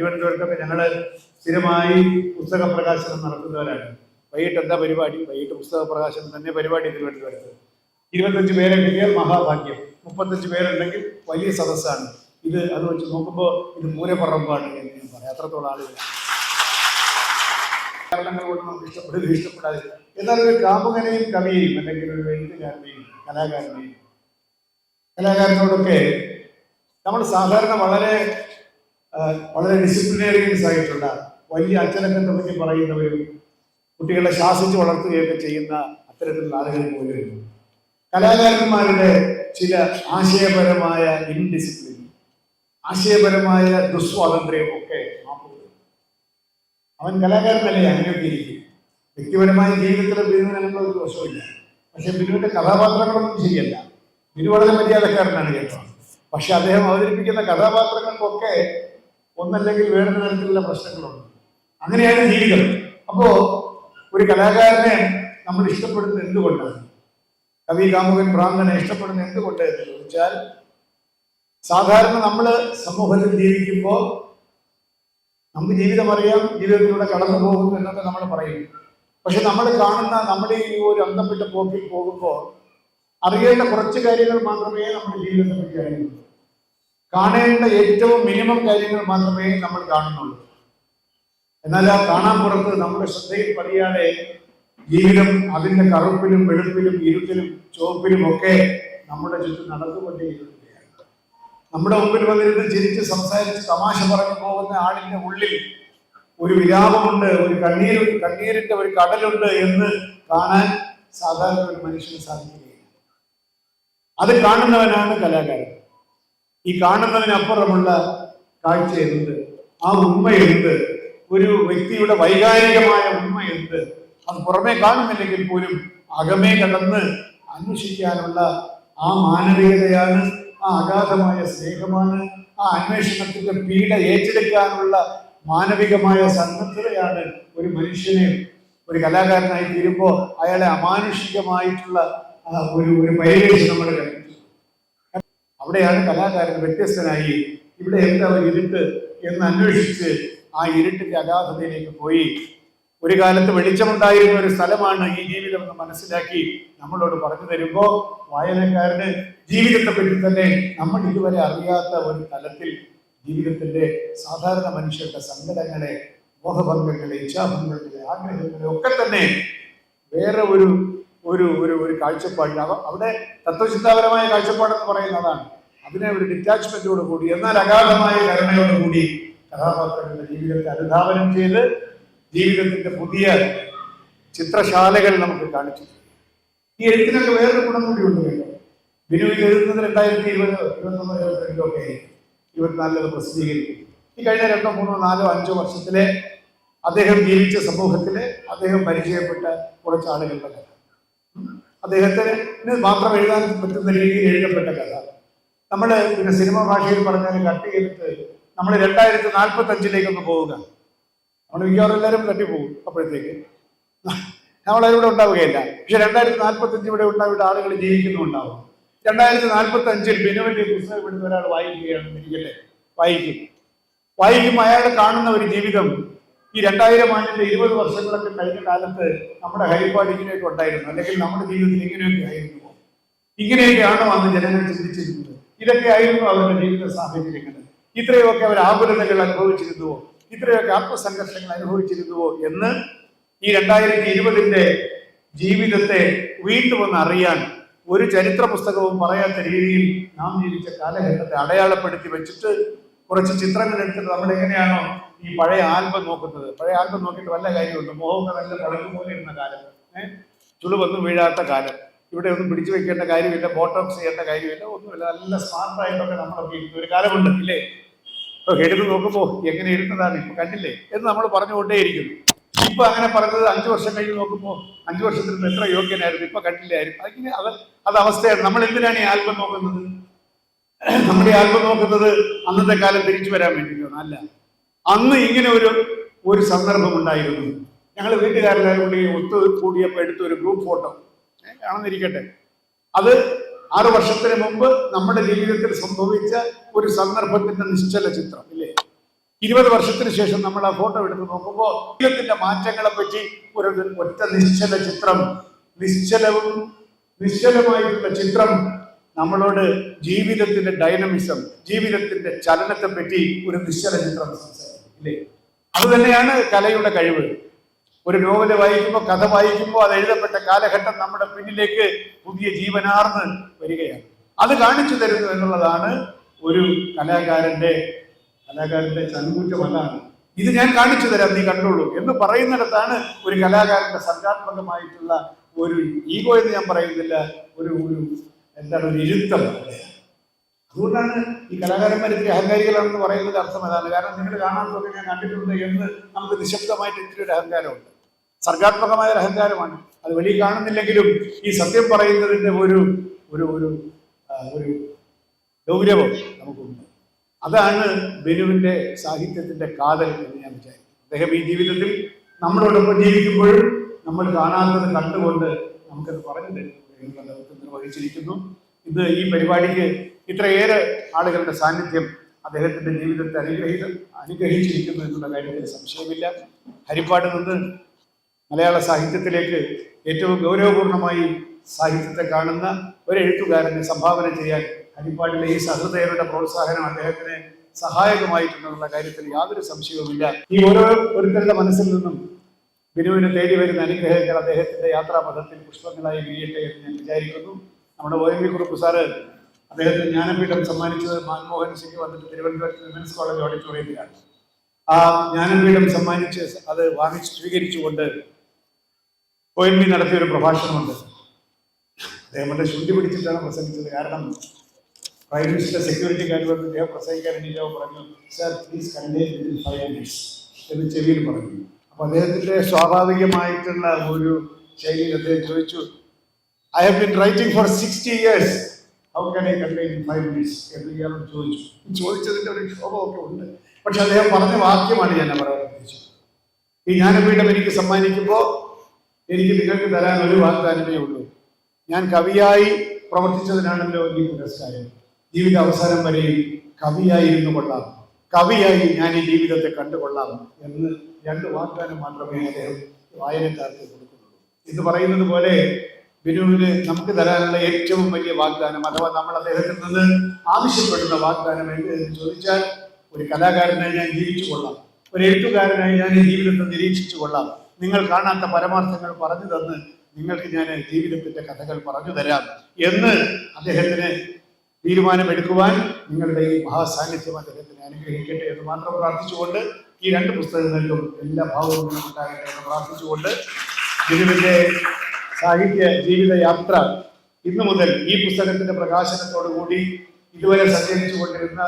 തിരുവനന്തപുരത്തൊക്കെ ഞങ്ങൾ സ്ഥിരമായി പുസ്തക പ്രകാശനം നടത്തുന്നവരാണ്. വൈകിട്ട് എന്താ പരിപാടി? വൈകിട്ട് പുസ്തക പ്രകാശനം തന്നെ പരിപാടി തിരുവനന്തപുരത്ത്. ഇരുപത്തഞ്ച് പേരെ കിട്ടിയാൽ മഹാഭാഗ്യം. മുപ്പത്തഞ്ച് പേരുണ്ടെങ്കിൽ വലിയ സദസ്സാണ്. ഇത് അത് വെച്ച് നോക്കുമ്പോൾ ഇത് മൂലപ്പറമ്പാണ് എന്ന് ഞാൻ പറയാം. അത്രത്തോളം ആളുകൾ. കാരണങ്ങൾ കൊണ്ട് നമുക്ക് ഇഷ്ടപ്പെടുക ഇഷ്ടപ്പെടാതില്ല എന്നാൽ ഒരു കാമുകനെയും കവിയെയും അല്ലെങ്കിൽ ഒരു എഴുത്തുകാരനെയും കലാകാരനെയും കലാകാരനോടൊക്കെ നമ്മൾ സാധാരണ വളരെ വളരെ ഡിസിപ്ലിനേറിയൻസ് ആയിട്ടുള്ള വലിയ അച്ചടക്കത്തെ പറ്റി പറയുന്നവരും കുട്ടികളെ ശാസിച്ച് വളർത്തുകയൊക്കെ ചെയ്യുന്ന അത്തരത്തിലുള്ള ആളുകൾ പോലും കലാകാരന്മാരുടെ ചില ആശയപരമായ ഇൻഡിസിപ്ലിൻ ആശയപരമായ ദുസ്വാതന്ത്ര്യം ഒക്കെ അവൻ കലാകാരനല്ലേ ഇരിക്കും. വ്യക്തിപരമായ ജീവിതത്തിലെ അങ്ങനെ ഒരു ദോഷമില്ല പക്ഷെ ബിരുവിന്റെ കഥാപാത്രങ്ങളൊന്നും ശരിയല്ല ബിരു വളരെ മര്യാദക്കാരനാണ് കേട്ടോ. പക്ഷെ അദ്ദേഹം അവതരിപ്പിക്കുന്ന കഥാപാത്രങ്ങൾക്കൊക്കെ ഒന്നല്ലെങ്കിൽ വേറെ തരത്തിലുള്ള പ്രശ്നങ്ങളുണ്ട്. അങ്ങനെയാണ് ജീവിതം. അപ്പോ ഒരു കലാകാരനെ നമ്മൾ ഇഷ്ടപ്പെടുന്നത് എന്തുകൊണ്ടാണ്? കവി കാമുകൻ ബ്രാഹ്മണനെ ഇഷ്ടപ്പെടുന്നത് എന്തുകൊണ്ട് എന്ന് ചോദിച്ചാൽ സാധാരണ നമ്മൾ സമൂഹത്തിൽ ജീവിക്കുമ്പോൾ നമുക്ക് ജീവിതം അറിയാം ജീവിതത്തിലൂടെ കടന്നു പോകുന്നു എന്നൊക്കെ നമ്മൾ പറയും. പക്ഷെ നമ്മൾ കാണുന്ന നമ്മുടെ ഈ ഒരു അന്തപ്പെട്ട പോക്കിൽ പോകുമ്പോൾ അറിയേണ്ട കുറച്ച് കാര്യങ്ങൾ മാത്രമേ നമ്മുടെ ജീവിതത്തെ പറ്റി അറിയുന്നുള്ളൂ. കാണേണ്ട ഏറ്റവും മിനിമം കാര്യങ്ങൾ മാത്രമേ നമ്മൾ കാണുന്നുള്ളൂ. എന്നാൽ ആ കാണാൻ പുറത്ത് നമ്മുടെ ശ്രദ്ധയിൽ പതിയാതെ ജീവിതം അതിന്റെ കറുപ്പിലും വെളുപ്പിലും ഇരുട്ടിലും ചുവപ്പിലും ഒക്കെ നമ്മുടെ ചുറ്റും നടന്നുകൊണ്ടേയിരിക്കുകയാണ്. നമ്മുടെ മുമ്പിൽ വന്നിരുന്ന് ചിരിച്ച് സംസാരിച്ച് തമാശ പറഞ്ഞു പോകുന്ന ആളിന്റെ ഉള്ളിൽ ഒരു വിലാപമുണ്ട് ഒരു കണ്ണീർ കണ്ണീരിന്റെ ഒരു കടലുണ്ട് എന്ന് കാണാൻ സാധാരണ ഒരു മനുഷ്യന് സാധിക്കുകയില്ല. അത് കാണുന്നവനാണ് കലാകാരൻ. ഈ കാണുന്നതിനപ്പുറമുള്ള കാഴ്ച എന്ത് ആ ഉണ്മ എന്ത് ഒരു വ്യക്തിയുടെ വൈകാരികമായ ഉണ്മ എന്ത് അത് പുറമേ കാണുന്നില്ലെങ്കിൽ പോലും അകമേ കടന്ന് അന്വേഷിക്കാനുള്ള ആ മാനവികതയാണ് ആ അഗാധമായ സ്നേഹമാണ് ആ അന്വേഷണത്തിന്റെ പീഡ ഏറ്റെടുക്കാനുള്ള മാനവികമായ സന്നദ്ധതയാണ് ഒരു മനുഷ്യനെ ഒരു കലാകാരനായി തീരുമ്പോൾ അയാളെ അമാനുഷികമായിട്ടുള്ള ഒരു ഒരു പരിവേഷം നമ്മൾ കഴിക്കും അവിടെയാണ് കലാകാരൻ വ്യത്യസ്തനായി ഇവിടെ എന്താ ഇരുട്ട് എന്ന് അന്വേഷിച്ച് ആ ഇരുട്ടിന്റെ അഗാധതയിലേക്ക് പോയി. ഒരു കാലത്ത് വെളിച്ചമുണ്ടായിരുന്ന ഒരു സ്ഥലമാണ് ഈ ജീവിതം എന്ന് മനസ്സിലാക്കി നമ്മളോട് പറഞ്ഞു തരുമ്പോ വായനക്കാരന് ജീവിതത്തെ പറ്റി തന്നെ നമ്മൾ ഇതുവരെ അറിയാത്ത ഒരു തലത്തിൽ ജീവിതത്തിന്റെ സാധാരണ മനുഷ്യരുടെ സങ്കടങ്ങളെ മോഹഭംഗങ്ങളെ ഇച്ഛാഭംഗങ്ങളെ ആഗ്രഹങ്ങളെ ഒക്കെ തന്നെ വേറെ ഒരു ഒരു ഒരു അവ അവിടെ തത്വചിന്താപരമായ കാഴ്ചപ്പാടെന്ന് പറയുന്നതാണ്. അതിനെ ഒരു ഡിറ്റാച്ച്മെന്റോട് കൂടി എന്നാൽ അഗാധമായ കരുണയോട് കൂടി കഥാപാത്രങ്ങളുടെ ജീവിതത്തെ അനുധാവനം ചെയ്ത് ജീവിതത്തിന്റെ പുതിയ ചിത്രശാലകൾ നമുക്ക് കാണിച്ചു ഈ എഴുത്തിനൊക്കെ വേറൊരു ഗുണം കൂടി ഉണ്ട് കേട്ടോ. ബിനു ഇത് എഴുതുന്നത് രണ്ടായിരത്തി ഇരുപത് ഇരുപത്തൊന്ന് ഇരുപത്തിരണ്ടൊക്കെ ഇരുപത്തിനാലിലത് പ്രസിദ്ധീകരിക്കും ഈ കഴിഞ്ഞ രണ്ടോ മൂന്നോ നാലോ അഞ്ചോ വർഷത്തിലെ അദ്ദേഹം ജീവിച്ച സമൂഹത്തിലെ അദ്ദേഹം പരിചയപ്പെട്ട കുറച്ച് ആളുകളുടെ കഥ. അദ്ദേഹത്തിന് മാത്രം എഴുതാൻ പറ്റുന്ന രീതിയിൽ എഴുതപ്പെട്ട കഥ. നമ്മൾ പിന്നെ സിനിമ ഭാഷയിൽ പറഞ്ഞാൽ കട്ട് ചെയ്തിട്ട് നമ്മൾ രണ്ടായിരത്തി നാൽപ്പത്തി അഞ്ചിലേക്കൊന്ന് പോവുക. നമ്മൾ മിക്കവാറും എല്ലാവരും തട്ടിപ്പോകും അപ്പോഴത്തേക്ക്. നമ്മളതിവിടെ ഉണ്ടാവുകയില്ല. പക്ഷെ രണ്ടായിരത്തി നാൽപ്പത്തി അഞ്ച് ഇവിടെ ഉണ്ടാവില്ല ആളുകൾ ജീവിക്കുന്നുണ്ടാവും രണ്ടായിരത്തി നാൽപ്പത്തി അഞ്ചിൽ ബിനുവിന്റെ പുസ്തകം ഇവിടുന്ന് ഒരാൾ വായിക്കുകയാണെന്ന് ഇരിക്കട്ടെ. വായിക്കും. വായിക്കും. അയാൾ കാണുന്ന ഒരു ജീവിതം ഈ രണ്ടായിരം ആണ്ടിന്റെ ഇരുപത് വർഷങ്ങളൊക്കെ കഴിഞ്ഞ കാലത്ത് നമ്മുടെ ഹരിപ്പാട് ഇങ്ങനെയൊക്കെ ഉണ്ടായിരുന്നു. അല്ലെങ്കിൽ നമ്മുടെ ജീവിതത്തിൽ ഇങ്ങനെയൊക്കെ ആയിരുന്നു. ഇങ്ങനെയൊക്കെയാണോ അന്ന് ജനങ്ങൾ ചിന്തിച്ചിരുന്നത്? ഇതൊക്കെ ആയിരുന്നു അവരുടെ ജീവിത സാഹചര്യങ്ങൾ. ഇത്രയൊക്കെ അവർ ആകുലതകൾ അനുഭവിച്ചിരുന്നുവോ? ഇത്രയൊക്കെ ആത്മസംഘർഷങ്ങൾ അനുഭവിച്ചിരുന്നുവോ എന്ന് ഈ രണ്ടായിരത്തി ഇരുപതിന്റെ ജീവിതത്തെ വീണ്ടും ഒന്ന് അറിയാൻ ഒരു ചരിത്ര പുസ്തകവും പറയാത്ത രീതിയിൽ നാം ജീവിച്ച കാലഘട്ടത്തെ അടയാളപ്പെടുത്തി വെച്ചിട്ട് കുറച്ച് ചിത്രങ്ങൾ എടുത്തിട്ട് നമ്മൾ എങ്ങനെയാണോ ഈ പഴയ ആൽബം നോക്കുന്നത്? പഴയ ആൽബം നോക്കിയിട്ട് വല്ല കാര്യമുണ്ട്? മോഹമൊക്കെ നല്ല പഴക്കം പോലെ ഇരുന്ന കാലം. ഏഹ് ചുളുവൊന്നും വീഴാത്ത കാലം. ഇവിടെ ഒന്നും പിടിച്ചു വെക്കേണ്ട കാര്യമില്ല ബോട്ടോക്സ് ചെയ്യേണ്ട കാര്യമില്ല ഒന്നുമില്ല. നല്ല സ്മാർട്ടായിട്ടൊക്കെ നമ്മളൊക്കെ ഇരുന്ന ഒരു കാലമുണ്ട് ഇല്ലേ ഇപ്പൊ എടുത്ത് നോക്കുമ്പോ എങ്ങനെ ഇരുന്നതാണ് ഇപ്പൊ കണ്ടില്ലേ? എന്ന് നമ്മൾ പറഞ്ഞുകൊണ്ടേയിരിക്കുന്നു. ഇപ്പൊ അങ്ങനെ പറഞ്ഞത് അഞ്ചു വർഷം കഴിഞ്ഞ് നോക്കുമ്പോ അഞ്ചു വർഷത്തിൽ നിന്ന് എത്ര യോഗ്യനായിരുന്നു ഇപ്പൊ കണ്ടില്ലായിരുന്നു. അതിന് അത് അത് അവസ്ഥയാണ്. നമ്മൾ എന്തിനാണ് ഈ ആൽബം നോക്കുന്നത്? നമ്മുടെ ആൽബം നോക്കുന്നത് അന്നത്തെ കാലം തിരിച്ചു വരാൻ വേണ്ടിയിട്ടാണ്. അല്ല അന്ന് ഇങ്ങനെ ഒരു ഒരു സന്ദർഭം ഉണ്ടായിരുന്നു. ഞങ്ങൾ വീട്ടുകാരെല്ലാവരും കൂടി ഒത്തു കൂടിയപ്പോൾ എടുത്ത ഒരു ഗ്രൂപ്പ് ഫോട്ടോ ആണെന്നിരിക്കട്ടെ അത് ആറ് വർഷത്തിന് മുമ്പ് നമ്മുടെ ജീവിതത്തിൽ സംഭവിച്ച ഒരു സന്ദർഭത്തിന്റെ നിശ്ചല ചിത്രം ഇല്ലേ? ഇരുപത് വർഷത്തിന് ശേഷം നമ്മൾ ആ ഫോട്ടോ എടുത്ത് നോക്കുമ്പോൾ ജീവിതത്തിന്റെ മാറ്റങ്ങളെ പറ്റി ഒരു ഒറ്റ നിശ്ചല ചിത്രം നിശ്ചലവും നിശ്ചലമായിട്ടുള്ള ചിത്രം നമ്മളോട് ജീവിതത്തിന്റെ ഡൈനമിസം ജീവിതത്തിന്റെ ചലനത്തെ പറ്റി ഒരു നിശ്ചല ചിത്രം സംസാരിക്കും ഇല്ലേ? അത് തന്നെയാണ് കലയുടെ കഴിവ്. ഒരു നോവൽ വായിക്കുമ്പോൾ കഥ വായിക്കുമ്പോൾ അത് എഴുതപ്പെട്ട കാലഘട്ടം നമ്മുടെ പിന്നിലേക്ക് പുതിയ ജീവനാർന്ന് വരികയാണ്. അത് കാണിച്ചു തരുന്നു എന്നുള്ളതാണ് ഒരു കലാകാരന്റെ കലാകാരന്റെ ചങ്കൂറ്റമല്ലാണ് ഇത് ഞാൻ കാണിച്ചു തരാം നീ കണ്ടോളൂ എന്ന് പറയുന്നിടത്താണ് ഒരു കലാകാരന്റെ സർഗാത്മകമായിട്ടുള്ള ഒരു ഈഗോ എന്ന് ഞാൻ പറയുന്നില്ല ഒരു ഒരു എന്താണ് ഒരു ഇരുത്തം അതുകൊണ്ടാണ് ഈ കലാകാരന്മാർ ഇത്തിരി അഹങ്കാരികളാണെന്ന് പറയുന്നത് അർത്ഥം അതാണ്. കാരണം നിങ്ങൾ കാണാത്തതൊക്കെ ഞാൻ കണ്ടിട്ടുണ്ട് എന്ന് നമുക്ക് നിശബ്ദമായിട്ട് ഇത്തിരി ഒരു അഹങ്കാരമുണ്ട്. സർഗാത്മകമായ ഒരു അഹങ്കാരമാണ്. അത് വലിയ കാണുന്നില്ലെങ്കിലും ഈ സത്യം പറയുന്നതിന്റെ ഒരു ഒരു ഒരു ഒരു ഗൗരവം നമുക്കുണ്ട്. അതാണ് ബനുവിന്റെ സാഹിത്യത്തിന്റെ കാതൽ എന്ന് ഞാൻ വിചാരിക്കുന്നു. അദ്ദേഹം ഈ ജീവിതത്തിൽ നമ്മളോടൊപ്പം ജീവിക്കുമ്പോഴും നമ്മൾ കാണാത്തത് കണ്ടുകൊണ്ട് നമുക്കത് പറഞ്ഞു തരുന്നു. എന്നുള്ള ദൗത്യം നിർവഹിച്ചിരിക്കുന്നു. ഇത് ഈ പരിപാടിക്ക് ഇത്രയേറെ ആളുകളുടെ സാന്നിധ്യം അദ്ദേഹത്തിന്റെ ജീവിതത്തെ അനുഗ്രഹിത അനുഗ്രഹിച്ചിരിക്കുന്നു എന്നുള്ള കാര്യത്തിൽ സംശയമില്ല. ഹരിപ്പാട് നിന്ന് മലയാള സാഹിത്യത്തിലേക്ക് ഏറ്റവും ഗൗരവപൂർണമായി സാഹിത്യത്തെ കാണുന്ന ഒരു എഴുത്തുകാരനെ സംഭാവന ചെയ്യാൻ ഹരിപ്പാടിലെ ഈ സഹൃദയരുടെ പ്രോത്സാഹനം അദ്ദേഹത്തിന് സഹായകമായിട്ടുണ്ടെന്നുള്ള കാര്യത്തിൽ യാതൊരു സംശയവുമില്ല. ഈ ഓരോ ഒരുത്തരുടെ മനസ്സിൽ നിന്നും ഗുരുവിനെ തേടി വരുന്ന അനുഗ്രഹങ്ങൾ അദ്ദേഹത്തിന്റെ യാത്രാപഥത്തിൽ പുഷ്പങ്ങളായി വീഴട്ടെ എന്ന് ഞാൻ വിചാരിക്കുന്നു. നമ്മുടെ O M V Kurup sir അദ്ദേഹത്തിന് ജ്ഞാനപീഠം സമ്മാനിച്ചത് മൻമോഹൻ സിംഗ് വന്നിട്ട് തിരുവനന്തപുരത്ത് വിമൻസ് കോളേജ് ഓഡിറ്റോറിയത്തിലാണ് ആ ജ്ഞാനപീഠം സമ്മാനിച്ച് അത് വാങ്ങിച്ച് സ്വീകരിച്ചുകൊണ്ട് ഒ എൻ വി നടത്തിയ ഒരു പ്രഭാഷണമുണ്ട്. അദ്ദേഹം വളരെ ശുദ്ധി പിടിച്ചിട്ടാണ് പ്രസംഗിച്ചത്. കാരണം പ്രൈം മിനിസ്റ്റർ സെക്യൂരിറ്റി കാര്യം അദ്ദേഹം പ്രസംഗിക്കാൻ എണീറ്റപ്പോൾ പറഞ്ഞു sir please contain five minutes എന്ന് ചെവിയിൽ പറഞ്ഞു. അപ്പൊ അദ്ദേഹത്തിന്റെ സ്വാഭാവികമായിട്ടുള്ള ഒരു ശൈലിയിൽ അദ്ദേഹം ചോദിച്ചു I have been writing for sixty years how can I contain my minutes എന്ന് ഇയാളോട് ചോദിച്ചു. ചോദിച്ചതിന്റെ ഒരു ക്ഷോഭമൊക്കെ ഉണ്ട്. പക്ഷെ അദ്ദേഹം പറഞ്ഞ വാക്യമാണ് ഞാൻ പറയാൻ ഉദ്ദേശിച്ചത് ഈ ജ്ഞാനപീഠം എനിക്ക് സമ്മാനിക്കുമ്പോൾ എനിക്ക് നിങ്ങൾക്ക് തരാൻ ഒരു വാഗ്ദാനമേ ഉള്ളൂ. ഞാൻ കവിയായി പ്രവർത്തിച്ചതിനാണല്ലോ ഈ പുരസ്കാരം. ജീവിത അവസാനം വരെയും കവിയായിരുന്നു കൊള്ളാം. കവിയായി ഞാൻ ഈ ജീവിതത്തെ കണ്ടുകൊള്ളാം എന്ന് രണ്ട് വാഗ്ദാനം മാത്രമേ അദ്ദേഹം വായനക്കാർക്ക് കൊടുക്കുന്നുള്ളൂ. എന്ന് പറയുന്നത് പോലെ ബിനുവിന് നമുക്ക് തരാനുള്ള ഏറ്റവും വലിയ വാഗ്ദാനം അഥവാ നമ്മൾ അദ്ദേഹത്തിൽ നിന്ന് ആവശ്യപ്പെടുന്ന വാഗ്ദാനം എന്ന് ചോദിച്ചാൽ ഒരു കലാകാരനായി ഞാൻ ജീവിച്ചു കൊള്ളാം. ഒരു എഴുത്തുകാരനായി ഞാൻ ജീവിതത്തെ നിരീക്ഷിച്ചു കൊള്ളാം. നിങ്ങൾ കാണാത്ത പരമാർത്ഥങ്ങൾ പറഞ്ഞു തന്ന് നിങ്ങൾക്ക് ഞാൻ ജീവിതത്തിന്റെ കഥകൾ പറഞ്ഞു തരാം എന്ന് അദ്ദേഹത്തിന് തീരുമാനമെടുക്കുവാൻ നിങ്ങളുടെ ഈ മഹാസാന്നിധ്യം അദ്ദേഹത്തിന് അനുഗ്രഹിക്കട്ടെ എന്ന് മാത്രം പ്രാർത്ഥിച്ചുകൊണ്ട് ഈ രണ്ട് പുസ്തകങ്ങളിലും എല്ലാ ഭാവങ്ങളും ഉണ്ടാകട്ടെ എന്ന് പ്രാർത്ഥിച്ചുകൊണ്ട് ഗുരുവിന്റെ സാഹിത്യ ജീവിത യാത്ര ഇന്നു മുതൽ ഈ പുസ്തകത്തിന്റെ പ്രകാശനത്തോടുകൂടി ഇതുവരെ സഞ്ചരിച്ചു കൊണ്ടിരുന്ന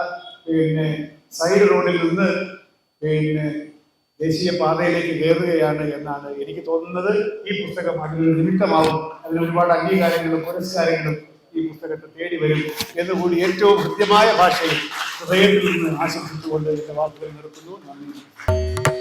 പിന്നെ സൈഡ് റോഡിൽ നിന്ന് പിന്നെ ദേശീയ പാതയിലേക്ക് കയറുകയാണ് എന്നാണ് എനിക്ക് തോന്നുന്നത്. ഈ പുസ്തകം അതിനൊരു നിമിത്തമാവും. അതിന് ഒരുപാട് അംഗീകാരങ്ങളും പുരസ്കാരങ്ങളും ഈ പുസ്തകത്തെ തേടി വരും എന്നുകൂടി ഏറ്റവും കൃത്യമായ ഭാഷയിൽ ഹൃദയത്തിൽ നിന്ന് ആശംസിച്ചുകൊണ്ട് എന്റെ വാക്കുകൾ നിർത്തുന്നു. നന്ദി.